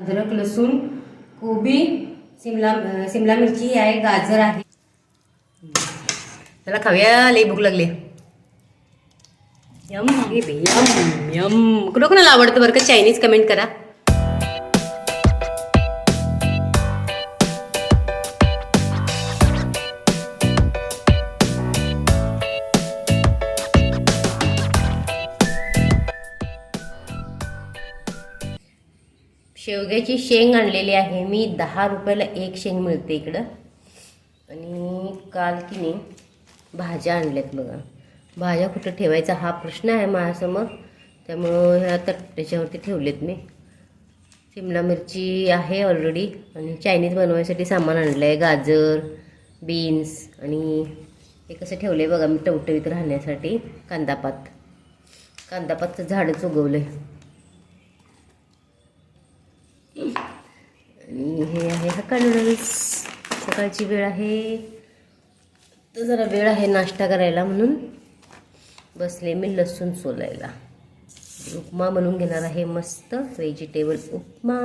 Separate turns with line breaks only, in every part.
अद्रक लसूण कोबी सिमला सिमला मिरची आहे गाजर आहे. त्याला खाऊया लई भूक लागली. यम हे यम यम. कुठं कोणाला आवडतं बरं का? चायनीज कमेंट करा. शेवग्याची शेंग आणलेली आहे. मी दहा रुपयाला एक शेंग मिळते इकडं. आणि काल की नाही भाज्या आणल्यात बघा. भाज्या कुठं ठेवायचा हा प्रश्न आहे माझ्यासमोर. त्यामुळं ह्या तट त्याच्यावरती ठेवलेत मी. शिमला मिरची आहे ऑलरेडी आणि चायनीज बनवायसाठी सामान आणलं आहे गाजर बीन्स आणि हे कसं ठेवलं आहे बघा मी टवटवीत राहण्यासाठी. कांदापात कांदापातचं झाडच उगवलं आहे आणि हे आहे हक्का नूडल्स सकाळची वेळ आहे. तर जरा वेळ आहे नाश्ता करायला म्हणून. बसले मी लसूण सोलायला. उपमा बनवून घेणार आहे मस्त. व्हेजिटेबल उपमा.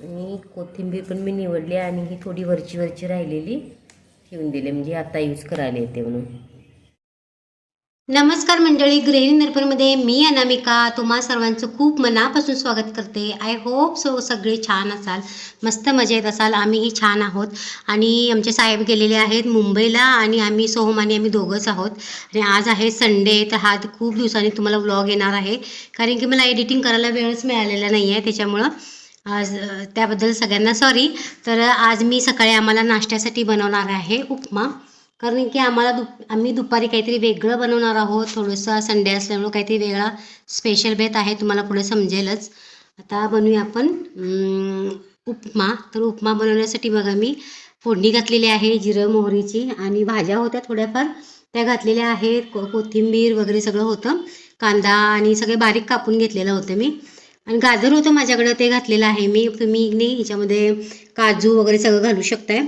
आणि कोथिंबीर पण मी निवडली आणि ही थोडी वरची वरची राहिलेली. ठेवून दिली. म्हणजे आता यूज करायला येते म्हणून.
नमस्कार मंडळी गृहिणी निर्भरमध्ये मी अनामिका. तुम्हा सर्वांचं खूप मनापासून स्वागत करते. आय होप सो सगळे छान असाल. मस्त मजेत असाल. आम्हीही छान आहोत. आणि आमचे साहेब गेलेले आहेत मुंबईला आणि आम्ही सोहम आणि आम्ही दोघंच आहोत. आणि आज आहे संडे तर हा खूप दिवसांनी तुम्हाला व्लॉग येणार आहे. कारण की मला एडिटिंग करायला वेळच मिळालेला नाही आहे त्याच्यामुळं आज त्याबद्दल सगळ्यांना सॉरी तर आज मी सकाळी आम्हाला नाश्त्यासाठी बनवणार आहे उपमा. कारण की आम्हाला दुप आम्ही दुपारी काहीतरी वेगळं बनवणार आहोत थोडंसं संडे असल्यामुळं काहीतरी वेगळा स्पेशल बेत आहे तुम्हाला पुढे समजेलच. आता बनवूया आपण उपमा. तर उपमा बनवण्यासाठी बघा मी फोडणी घातलेली आहे जिरं मोहरीची आणि भाज्या होत्या थोड्याफार. त्या घातलेल्या आहेत को कोथिंबीर वगैरे सगळं होतं. कांदा आणि सगळे बारीक कापून घेतलेलं होतं मी. आणि गाजर होतं माझ्याकडं ते घातलेलं आहे मी. तुम्ही ह्याच्यामध्ये काजू वगैरे सगळं घालू शकताय.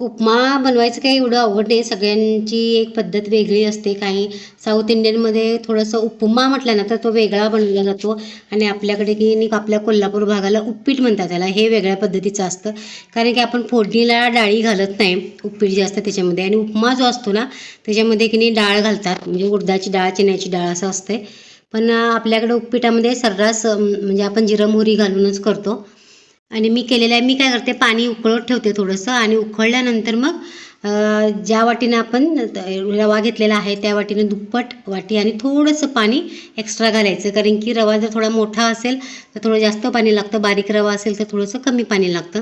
उपमा बनवायचं काही एवढं अवघड नाही. सगळ्यांची एक पद्धत वेगळी असते. काही साऊथ इंडियनमध्ये थोडंसं उपमा म्हटलं ना तर तो वेगळा बनवला जातो. आणि आपल्याकडे की नाही आपल्या कोल्हापूर भागाला उप्पीट म्हणतात त्याला. हे वेगळ्या पद्धतीचं असतं. कारण की आपण फोडणीला डाळी घालत नाही. उपीट जे असतं त्याच्यामध्ये. आणि उपमा जो असतो ना त्याच्यामध्ये की नाही डाळ घालतात. म्हणजे उडदाची डाळ चण्याची डाळ असं असते पण आपल्याकडे उपपीठामध्ये सर्रास म्हणजे आपण जिरं मोहरी घालूनच करतो. आणि मी केलेलं आहे. मी काय करते पाणी उकळत ठेवते थोडंसं आणि उकळल्यानंतर मग ज्या वाटीनं आपण रवा घेतलेला आहे त्या वाटीनं दुप्पट वाटी आणि थोडंसं पाणी एक्स्ट्रा घालायचं. कारण की रवा जर थोडा मोठा असेल तर थोडं जास्त पाणी लागतं. बारीक रवा असेल तर थोडंसं कमी पाणी लागतं.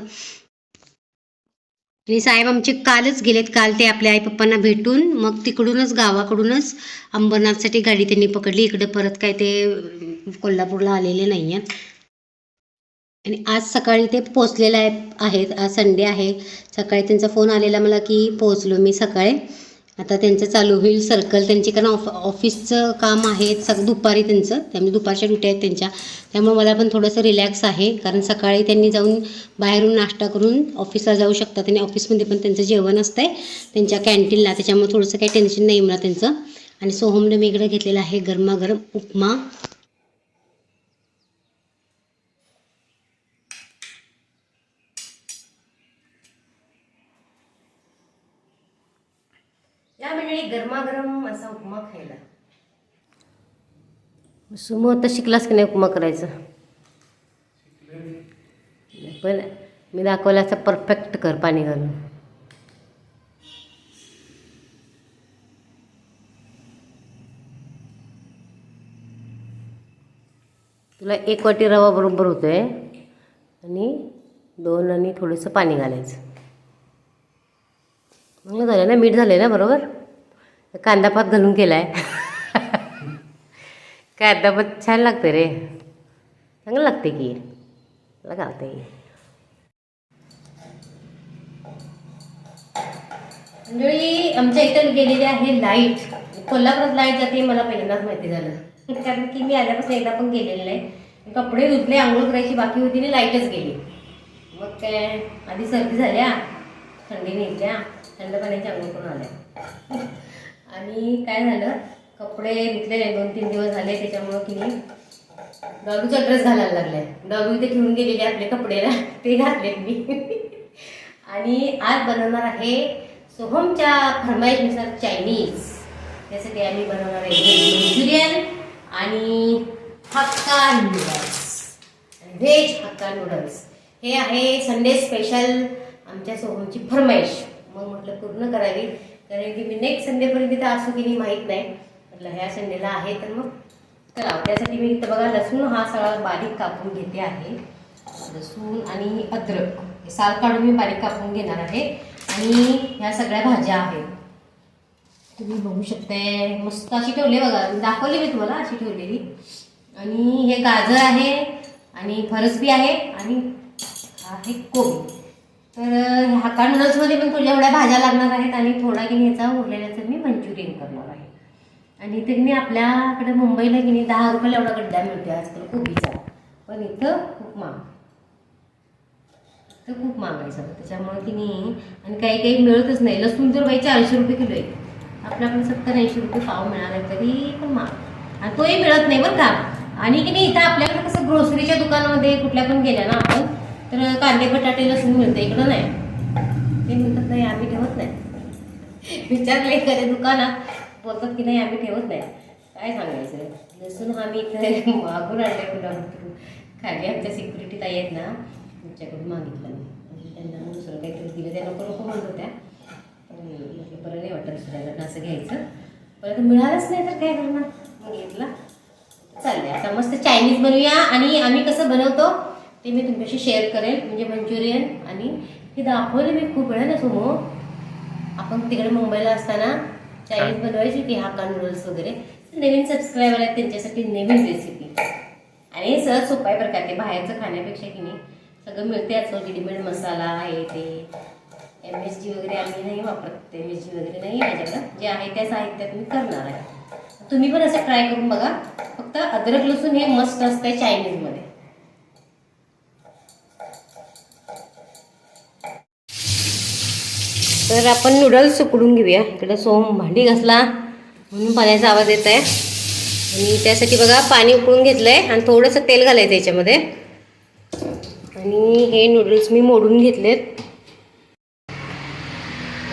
आणि साहेब आमचे कालच गेलेत. काल ते आपल्या आई पप्पांना भेटून मग तिकडूनच गावाकडूनच अंबरनाथसाठी गाडी त्यांनी पकडली. इकडे परत काय ते कोल्हापूरला आलेले नाही आहेत आणि आज सकाळी ते पोचलेलं आहे आहेत आज संडे आहे. सकाळी त्यांचा फोन आलेला मला की पोचलो मी सकाळी. आता त्यांचं चालू होईल सर्कल त्यांची कारण ऑफ ऑफिसचं काम आहे सग दुपारी त्यांचं. त्यामुळे दुपारच्या ड्युटी आहेत त्यांच्या. त्यामुळे मला पण थोडंसं रिलॅक्स आहे. कारण सकाळी त्यांनी जाऊन बाहेरून नाश्ता करून ऑफिसला जाऊ शकतात आणि ऑफिसमध्ये पण त्यांचं जेवण असतं आहे त्यांच्या कॅन्टीनला त्याच्यामुळे थोडंसं काही टेन्शन नाही मला त्यांचं. आणि सोहमने मी इकडे घेतलेलं आहे गरमागरम उपमा
या मंडळी गरमागरम असा उपमा खायला. सुमो आता शिकलास की नाही उपमा करायचं? पण मी दाखवला असं परफेक्ट कर पाणी घालून. तुला एक वाटी रवा बरोबर होतोय आणि दोन आणि थोडंसं पाणी घालायचं. चांगलं झालं ना? मीठ झालं ना? बरोबर? कांदा पात घालून केला आहे कांदा छान लागते रे. चांगलं लागते की. मला गावते मंडळी आमच्या इथं गेलेली आहे लाइट कोल्हापुरात लाइट जाते मला पहिल्यांदाच माहिती झालं. कारण की मी आल्यापासून एकदा पण गेलेलं नाही. कपडे धुतले आंघोळ करायची बाकी होती आणि लाईटच गेली. मग काय आधी सर्दी झाल्या थंडी निघल्या थंड पाण्याची आंघोळ करून आल्या. आणि काय झालं? कपडे घेतलेले दोन तीन दिवस झाले त्याच्यामुळं की नाही.
डॉलूचा ड्रेस घालायला लागलाय. डॉलू इथे घेऊन गेलेले आपले कपडे. ना ते घातलेत मी. आणि आज बनवणार आहे सोहमच्या फरमाईशनुसार चायनीज त्यासाठी आम्ही बनवणार आहे मंचुरियन आणि hakka noodles veg hakka noodles हे आहे संडे स्पेशल आमच्या सोहमची फरमाईश. मग म्हटलं पूर्ण करावी. कारण की मी नेक्स्ट संडेपर्यंत इथं असू की नाही माहीत नाही. म्हटलं ह्या संडेला आहे तर मग करावं त्यासाठी मी इथं बघा लसूण हा सगळा बारीक कापून घेते आहे. लसूण आणि अद्रक हे साल काढून मी बारीक कापून घेणार आहे. आणि ह्या सगळ्या भाज्या आहेत. तुम्ही बघू शकताय मस्त अशी ठेवली बघा दाखवली मी तुम्हाला अशी ठेवलेली. आणि हे गाजर आहे आणि फरसबी आहे आणि आहे कोबी. तर हाका नूडल्समध्ये पण थोड्या एवढ्या भाज्या लागणार आहेत आणि थोडा की ह्याचा उरलेल्याचं मी मंचुरियन करणार आहे. आणि इथे मी आपल्याकडे मुंबईला की नाही दहा रुपयाला एवढा गड्डा मिळतो आजकाल कोबीचा. पण इथं खूप महाग इथं खूप महाग आहे सगळं. त्याच्यामुळे की नाही आणि काही काही मिळतच नाही. लसूण तर बाई चारशे रुपये किलो आहे. आपल्याकडे सत्तर ऐंशी रुपये पाव मिळाला तरी पण महाग आणि तोही मिळत नाही बरं का. आणि की नाही इथं आपल्याकडे कसं ग्रोसरीच्या दुकानामध्ये कुठल्या पण गेल्या ना आपण तर कांदे बटाटे लसूण मिळतं इकडं नाही. ते म्हणतात नाही आम्ही ठेवत नाही. विचारले एखाद्या दुकानात. बोलतात की नाही आम्ही ठेवत नाही. काय सांगायचं? लसूण हा मी इथे मागून आणले कुठं? खाली आमच्या सिक्युरिटी ताई आहेत ना तुमच्याकडून मागितलं मी. म्हणजे त्यांना दुसरं काहीतरी दिलं. त्या नको नको म्हणत होत्या. पण म्हटलं बरं नाही वाटत दुसऱ्याला असं घ्यायचं. परत मिळालंच नाही तर काय करणार? मग घेतला. चालले आता मस्त चायनीज बनवूया. आणि आम्ही कसं बनवतो? ते मी तुमच्याशी शेअर करेल म्हणजे मंचुरियन आणि हे दाखवलं मी खूप वेळा ना समो. आपण तिकडे मुंबईला असताना चायनीज बनवायची की हाका नूडल्स वगैरे. नवीन सबस्क्रायबर आहेत त्यांच्यासाठी नवीन रेसिपी आणि हे सहज सोपं आहे बरं का ते बाहेरचं खाण्यापेक्षा की नाही. सगळं मिळते आजकाल रेडीमेड मसाला आहे ते. एम एस जी वगैरे आम्ही नाही वापरत एम एस जी वगैरे नाही माझ्याकडं. जे आहे त्या साहित्यात मी करणार आहे. तुम्ही पण असं ट्राय करून बघा. फक्त अद्रक लसूण हे मस्त असतंय चायनीजमध्ये. तर आपण नूडल्स उकडून घेऊया. इकडं सोम भांडी घासला. म्हणून पाण्याचा आवाज येत आहे. आणि त्यासाठी बघा पाणी उकळून घेतलं आहे आणि थोडंसं तेल घालायचं याच्यामध्ये. आणि हे नूडल्स मी मोडून घेतलेत.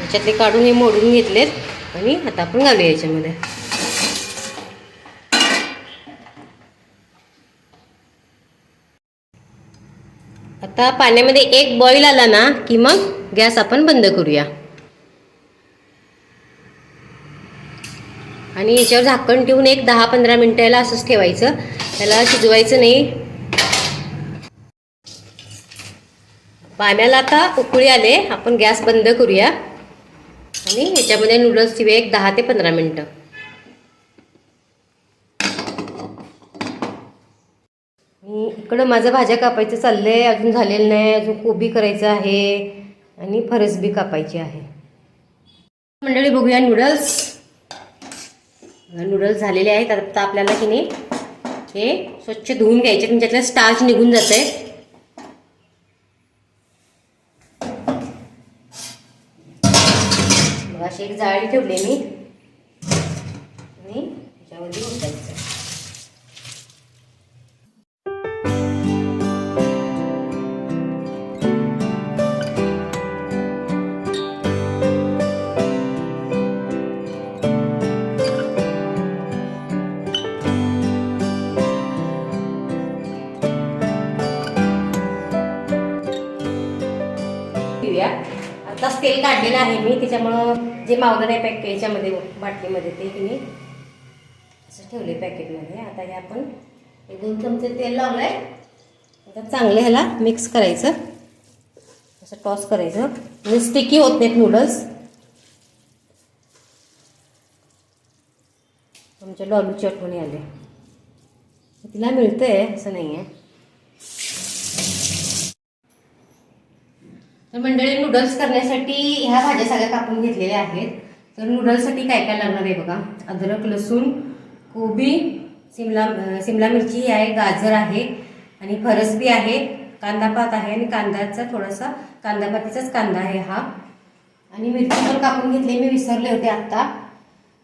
याच्यातले काढून हे मोडून घेतलेत. आणि आता आपण घालूया याच्यामध्ये. आता पाण्यामध्ये एक बॉईल आला ना की मग गॅस आपण बंद करूया. आणि याच्यावर झाकण ठेवून एक दहा पंधरा मिनटं याला असंच ठेवायचं. त्याला शिजवायचं नाही. पाण्याला आता उकळी आले. आपण गॅस बंद करूया. आणि याच्यामध्ये नूडल्स ठेवूया एक दहा ते पंधरा मिनटं. मी इकडं माझं भाज्या कापायचं चाललंय. अजून झालेलं नाही. अजून कोबी करायचं आहे. आणि फरसबी कापायची आहे. मंडळी बघूया नूडल्स नूडल्स झालेले आहेत. आता आपल्याला की नाही हे स्वच्छ धुवून घ्यायचे. म्हणजे तुमच्यातलं स्टार्च निघून जात आहे अशी एक जाळी ठेवली मी. आणि त्याच्यामध्ये उठायचं तेल काढलेलं आहे मी त्याच्यामुळं जे मावलं नाही पॅक याच्यामध्ये बाटलीमध्ये ते मी असं ठेवले पॅकेटमध्ये आता हे आपण एक दोन चमचे तेल लावलं आहे आता चांगलं ह्याला मिक्स करायचं. असं टॉस करायचं. म्हणजे स्टिकी होत नाहीत नूडल्स आमच्या डॉलूची आठवणी आले. तिला मिळतंय असं नाही आहे तर मंडळी नूडल्स करण्यासाठी ह्या भाज्या सगळ्या कापून घेतलेल्या आहेत. तर नूडल्ससाठी काय काय लागणार आहे बघा? अद्रक लसूण कोबी सिमला सिमला मिरची आहे गाजर आहे आणि फरसबी आहे. कांदापात आहे आणि कांद्याचा थोडासा कांदापातीचाच कांदा आहे हा. आणि मिरची पण कापून घेतली मी विसरले होते आत्ता.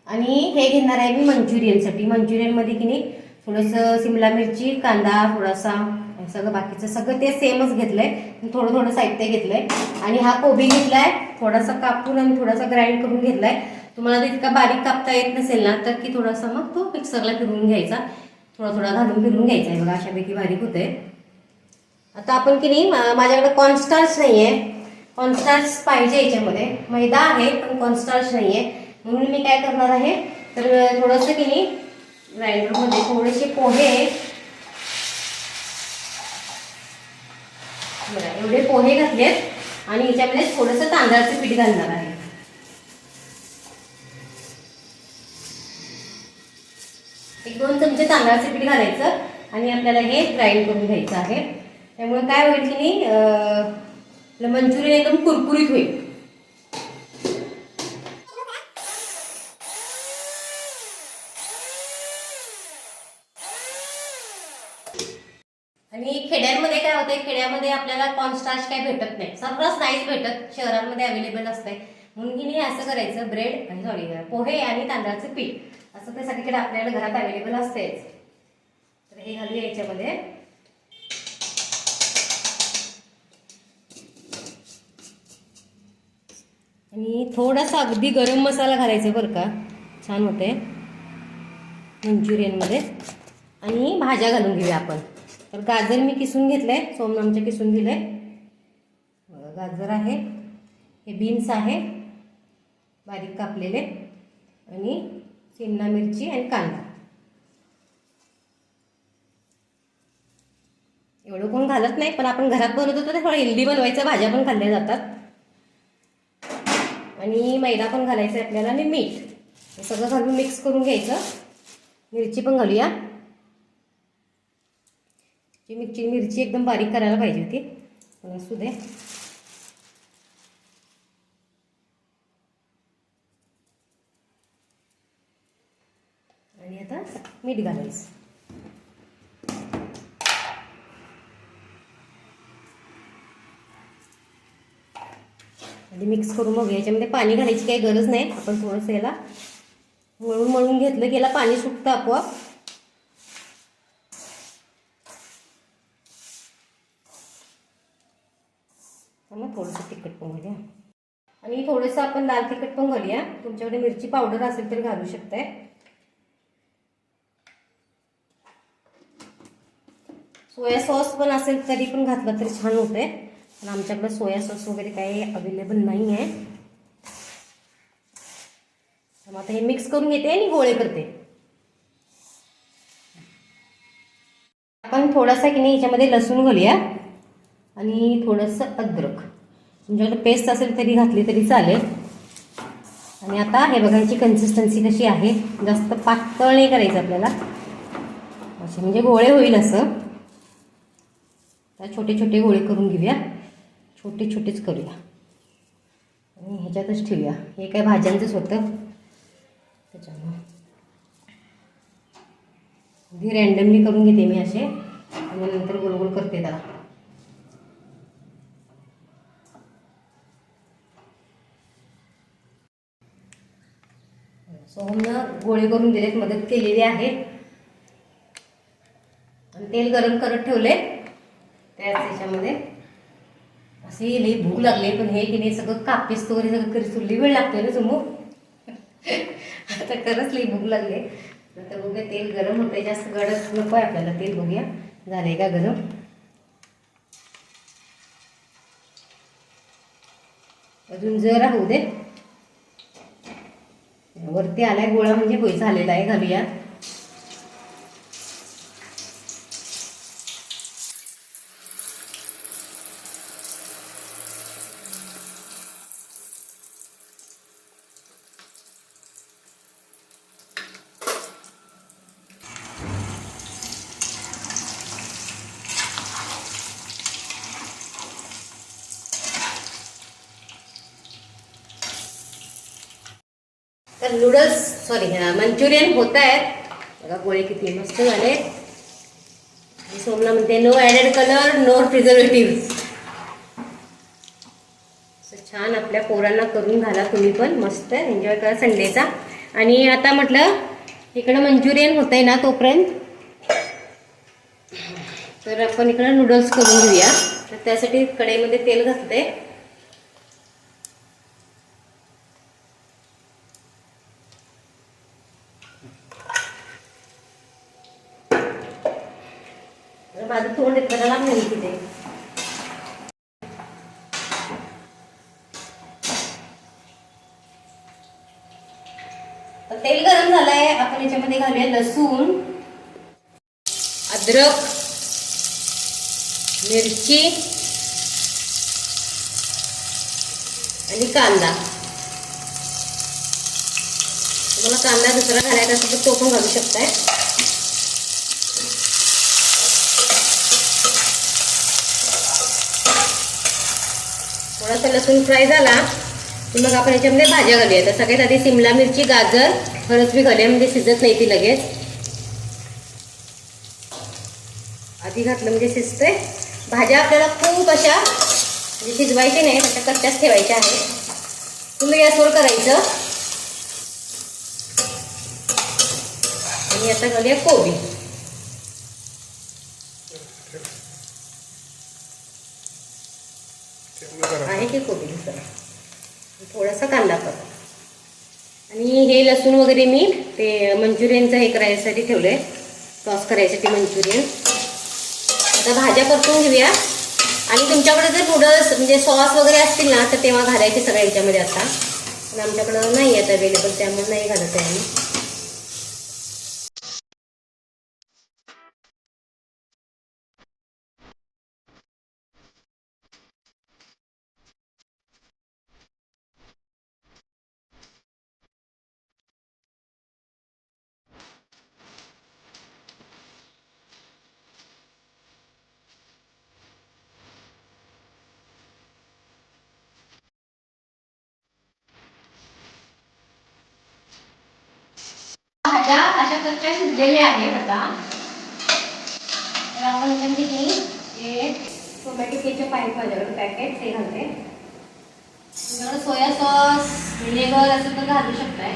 आणि हे घेणार आहे मी मंचुरियनसाठी. मंचुरियनमध्ये की नाही थोडंसं सिमला मिरची कांदा थोडासा हे सगळं बाकीचं सगळं ते सेमच घेतलंय. थोडं थोडं साहित्य घेतलंय. आणि हा कोबी घेतलाय. थोडासा कापून आणि थोडासा ग्राइंड करून घेतलाय. तुम्हाला इतका बारीक कापता येत नसेल ना तर की थोडासा मग तो मिक्सरला फिरून घ्यायचा. थोडा थोडा घालून फिरून घ्यायचा आहे बघा अशापैकी बारीक होते आता आपण की नाही माझ्याकडे कॉन्स्टार्च नाही आहे कॉन्स्टार्च पाहिजे याच्यामध्ये. मैदा आहे पण कॉन्स्टार्च नाही आहे म्हणून मी काय करणार आहे तर थोडंसं की नाही ग्राइंडरमध्ये थोडेसे पोहे बघा एवढे पोहे घातलेत आणि याच्यामध्ये थोडंसं तांदळाचं पीठ घालणार आहे. एक दोन चमचे तांदळाचं पीठ घालायचं आणि आपल्याला हे ग्राइंड करून घ्यायचं आहे. त्यामुळे काय होईल की नाही आपलं मंचुरियन एकदम कुरकुरीत होईल आणि खेड्यांमध्ये काय होते खेड्यामध्ये आपल्याला कॉन्स्टार्च काही भेटत नाही. सर्रास नाहीच भेटत शहरांमध्ये अवेलेबल असते म्हणून की नाही असं करायचं ब्रेड सॉरी पोहे आणि तांदळाचं पीठ. असं ते सगळीकडे आपल्याला घरात अवेलेबल असतेच तर हे घालूया याच्यामध्ये. आणि थोडासा अगदी गरम मसाला घालायचा बरं का. छान होते मंचुरियनमध्ये. आणि भाज्या घालून घेऊया आपण. तर गाजर मी किसून घेतलं आहे सोमनामचे किसून दिलं आहे गाजर आहे. हे बीन्स आहे. बारीक कापलेले. आणि शिमला मिरची आणि कांदा. एवढं कोण घालत नाही पण आपण घरात बनवतो तर थोडं हेल्दी बनवायचं भाज्या पण खाल्ल्या जातात. आणि मैदा पण घालायचा आहे आपल्याला आणि मीठ. हे सगळं घालून मिक्स करून घ्यायचं. मिरची पण घालूया. ती मिरची मिरची एकदम बारीक करायला पाहिजे होती. पण असू दे. आणि आता मीठ घालायचं. आणि मिक्स करून बघूया. याच्यामध्ये पाणी घालायची काही गरज नाही. आपण थोडंसं याला मळून मळून घेतलं की याला पाणी सुटतं आपोआप तर मग थोडंसं तिखट पण घालूया. आणि थोडंसं आपण लाल तिखट पण घालूया. तुमच्याकडे मिरची पावडर असेल तर घालू शकताय. सोया सॉस पण असेल तरी पण घातलं तरी छान होते पण आमच्याकडे सोया सॉस वगैरे काही अवेलेबल नाही आहे तर मग आता हे मिक्स करून घेते आणि गोळे करते. आपण थोडासा की नाही याच्यामध्ये लसूण घालूया. आणि थोडंसं अद्रक. तुमच्याकडे पेस्ट असेल तरी घातली तरी चालेल. आणि आता हे बघायची कन्सिस्टन्सी कशी आहे? जास्त पातळ नाही करायचं आपल्याला. असे म्हणजे गोळे होईल असं. तर छोटे छोटे गोळे करून घेऊया. छोटे छोटेच करूया. आणि ह्याच्यातच ठेवूया. हे काय भाज्यांचंच होतं. त्याच्यामुळे. अगदी रँडमली करून घेते मी असे. आणि नंतर गोल गोल करते त्याला. सोहमनं गोळे करून दिलेत मदत केलेली आहे. आणि तेल गरम करत ठेवले त्याच याच्यामध्ये. असे लई भूक लागली पण हे की नाही सगळं कापीस वगैरे सगळं करी सुरली वेळ लागते ना समोर आता खरंच लई भूक लागली. तर बघूया तेल गरम होतंय जास्त गडद नको आहे आपल्याला तेल बघूया. झालंय का गरम? अजून जरा होऊ दे. वरती आलाय गोळा म्हणजे होई झालेला आहे घालूया तर नूडल्स सॉरी मंचुरियन होत आहेत बघा गोळे किती मस्त झाले. सोमला म्हणते no added colour no preservative छान आपल्या पोरांना करून घाला तुम्ही पण. मस्त एन्जॉय करा संडेचा. आणि आता म्हटलं इकडं मंचुरियन होत आहे ना तोपर्यंत. तर आपण इकडं नूडल्स करून घेऊया. तर त्यासाठी कढईमध्ये तेल घालते तर माझं तोंड इतकं लांब नाही तिथे तर तेल गरम झालंय. आपण याच्यामध्ये घालूया लसूण अद्रक मिरची आणि कांदा. तुम्हाला कांदा दुसरा घालायचा असेल तर तो पण घालू शकताय. थोडासा लसूण फ्राय झाला. मग आपण याच्यामध्ये भाज्या घालूया. तर सगळ्यात आधी सिमला मिरची गाजर फरस बी घालूया. म्हणजे शिजत नाही ती लगेच. आधी घातलं म्हणजे शिजते भाज्या आपल्याला खूप अशा म्हणजे शिजवायच्या नाही अशा कच्च्याच ठेवायच्या आहेत. तुम्ही गॅसवर करायचं. आणि आता घालूया कोबी. आहे की कोबी दुसरा? थोडासा कांदा पण आणि हे लसूण वगैरे मी ते मंचुरियनचं हे करायसाठी ठेवलंय. सॉस करायसाठी मंचुरियन. आता भाज्या परतून घेऊया. आणि तुमच्याकडे जर नूडल्स म्हणजे सॉस वगैरे असतील ना तर तेव्हा घालायचे सगळ्या याच्यामध्ये आता. पण आमच्याकडं नाही आहेत अवेलेबल त्यामुळे नाही घालत आहे आम्ही. भाज्या अशा कच्च्या शिजलेल्या आहेत आता. तर आपण याच्यामध्ये हे टोमॅटो केचप आहे माझ्याकडे पॅकेट ते घालते. तुमच्याकडे सोया सॉस व्हिनेगर असं तर घालू शकताय.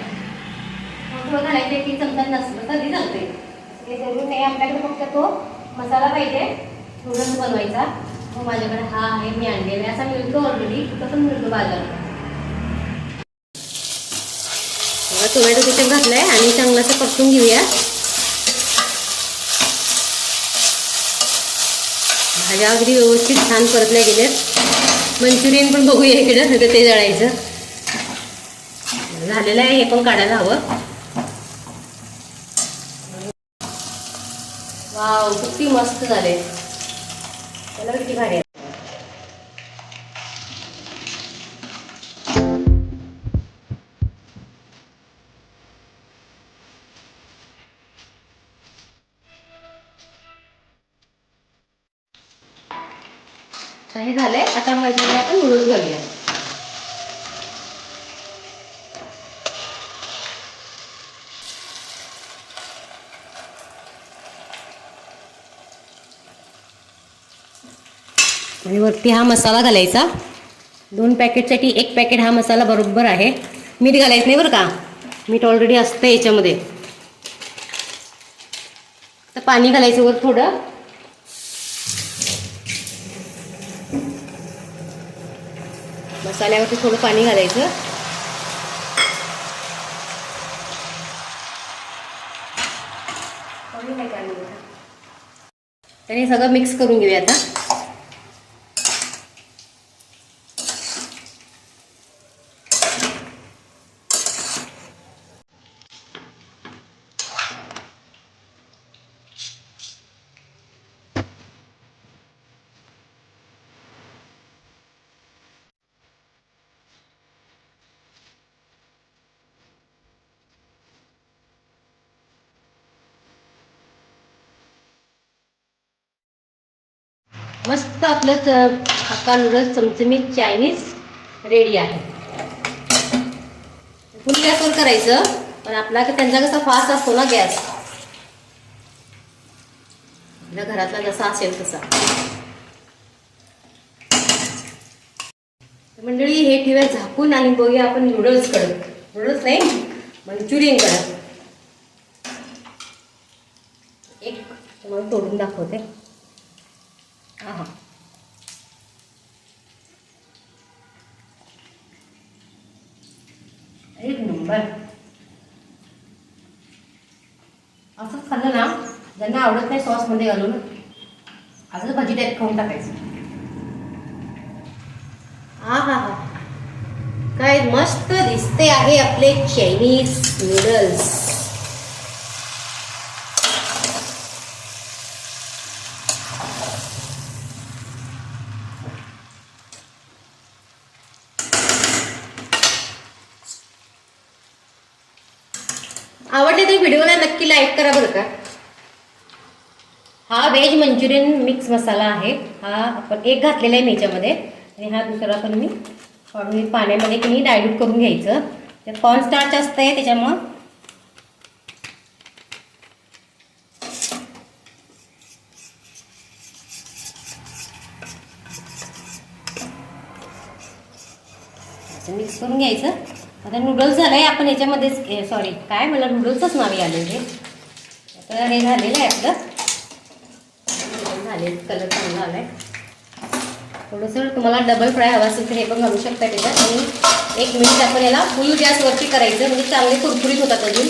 मग थोडं घालायचं की चमचा नसलं तरी चालते हे जरूर नाही आपल्याकडे फक्त तो मसाला पाहिजे थोडं बनवायचा. मग माझ्याकडे हा आहे मी आणलेला असा मिळतो ऑलरेडी कुठं पण मिळतो बाजारात. बघा टोमॅटो केचप घातलाय आणि चांगलं असं परतून घेऊया. भाज्या अगदी व्यवस्थित छान परतल्या गेल्यात. मंचुरियन पण बघूया इकडं नाही ते जळायचं. झालेलं आहे हे पण काढायला हवं. वाव किती मस्त झाले त्याला किती भारी आणि वरती हा मसाला घालायचा. दोन पॅकेटसाठी एक पॅकेट हा मसाला बरोबर आहे. मीठ घालायचं नाही बरं का? मीठ ऑलरेडी असतं याच्यामध्ये. तर पाणी घालायचं वर थोडं. मसाल्यावरती थोडं पाणी घालायचं. तर हे सगळं मिक्स करून घेऊया आता. मस्त आपलं च- हक्का नूडल्स चमचमीत चायनीज रेडी आहे. फुल गॅसवर करायचं. पण आपला त्यांचा कसा फास्ट असतो ना गॅस. आपल्या घरातला जसा असेल तसा. मंडळी हे ठेवूया झाकून आणि बघूया आपण नूडल्स कडक नूडल्स नाही मंचुरियन कडक एक तुम्हाला तोडून दाखवते. एक नंबर असंच खाल्लं ना ज्यांना आवडत नाही सॉसमध्ये घालून असंच भाजी टाईप खाऊन टाकायचं हा हा हा काय मस्त दिसते आहे आपले चायनीज नूडल्स आवडले तर व्हिडिओला नक्की लाईक करा बरं का हा व्हेज मंचुरियन मिक्स मसाला आहे. हा आपण एक घातलेला आहे मी याच्यामध्ये आणि हा दुसरा पण मी काढून पाण्यामध्ये की डायल्यूट करून घ्यायचं. त्यात कॉर्नस्टार्च आहे त्याच्यामुळं. मिक्स करून घ्यायचं. आता नूडल्स झालं आहे आपण याच्यामध्येच सॉरी काय मला नूडल्सच नावे आले ते आता हे झालेलं आहे आपलं. झाले कलर चांगला आला आहे थोडंसं तुम्हाला डबल फ्राय हवा असेल तर हे पण घालू शकता त्याच्यात. आणि एक मिनिट आपण याला फुल गॅसवरती करायचं म्हणजे चांगले कुरकुरीत होतात अजून.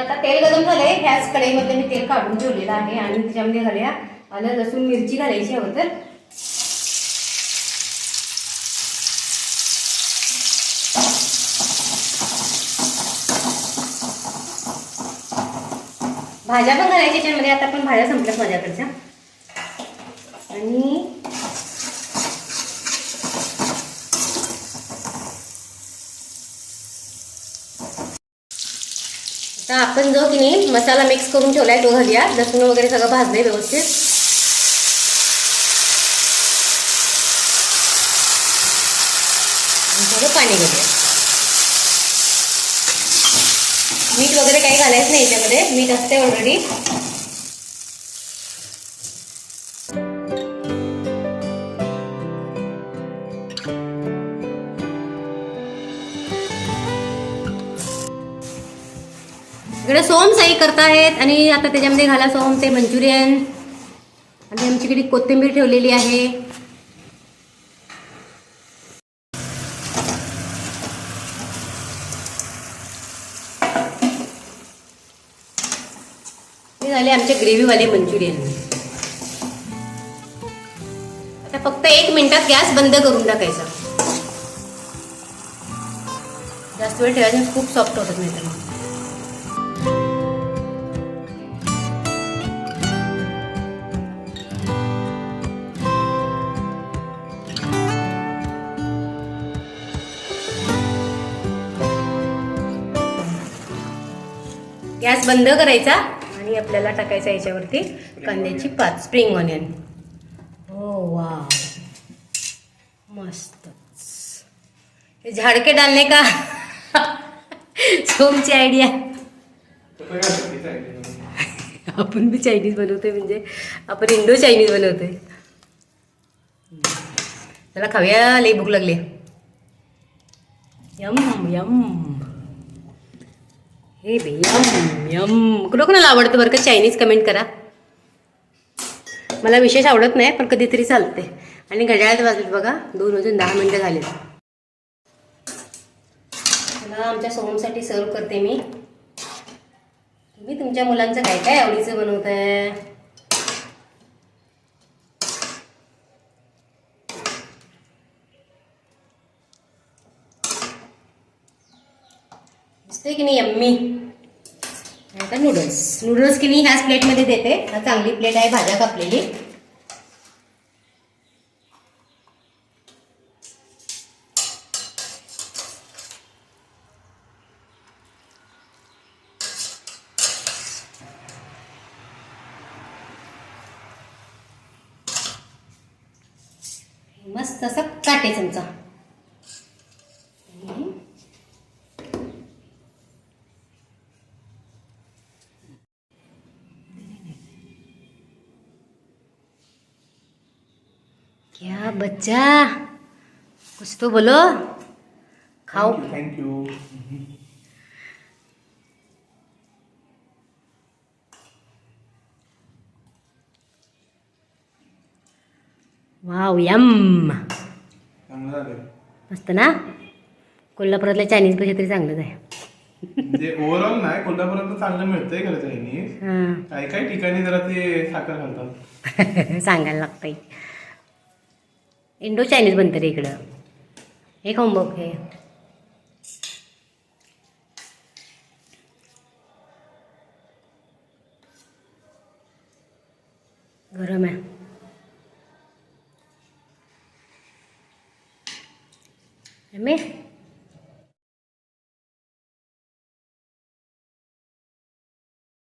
आता तेल गरम झालंय. ह्याच कढईमध्ये मी तेल काढून ठेवलेलं आहे आणि त्याच्यामध्ये घालूया आलं लसूण मिरची घालायची हवं तर. भाज्या पण घालायच्या याच्यामध्ये आता पण भाज्या संपल्यात माझ्याकडच्या. आणि आता आपण जो की नाही मसाला मिक्स करून ठेवलाय तो घालूया. लसूण वगैरे सगळं भाजलंय व्यवस्थित आणि थोडं पाणी मीठ वगैरे काही घालायचं नाही याच्यामध्ये. मीठ असते ऑलरेडी इकडे सोम साई करतायत आणि आता त्याच्यामध्ये घाला सोम ते मंचुरियन. आणि आमच्याकडे कोथिंबीर ठेवलेली आहे. झाले आमचे ग्रेव्हीवाले मंचुरियन. आता फक्त एक मिनिटात गॅस बंद करून टाकायचा. जास्त वेळ ठेवायचं खूप सॉफ्ट होतात नाही तर मग. गॅस बंद करायचा. आपल्याला टाकायचं आहे याच्यावरती कांद्याची पात स्प्रिंग ऑनियन हो वा मस्त हे झाडके डालने का? सोमची आयडिया आपण बी चायनीज बनवतोय म्हणजे आपण इंडो चायनीज बनवतोय. त्याला खाऊया लई भूक लागली. Yum yum. हे बे यम. यम कुणा कोणाला आवडतं बरं का? चायनीज कमेंट करा. मला विशेष आवडत नाही पण कधीतरी चालते. आणि घड्याळात वाजलेत बघा दोन वाजून दहा मिनटं झाले मला आमच्या सोमसाठी सर्व करते मी. तुम्ही तुमच्या मुलांचं काय काय आवडीचं बनवताय? दिसते की नाही यम्मी? आता नूडल्स नूडल्स की नाही ह्याच प्लेटमध्ये देते. हा चांगली प्लेट आहे भाज्या कापलेली. मस्त असं काटे चमचा. बच्चा कुछ तो बोलो. खाओ.
Thank you
wow yum. मस्त ना? कोल्हापुरातल्या चायनीजपेक्षा तरी चांगलंच आहे.
म्हणजे ओव्हरऑल नाही कोल्हापुरात चांगलं मिळतंय खरं चायनीज
हां.
काही काही ठिकाणी जरा ते साखर घालतात
सांगायला लागतंय. इंडो चायनीज बनतं रे इकडं. हे खाऊन बघ हे. गरम आहे. मी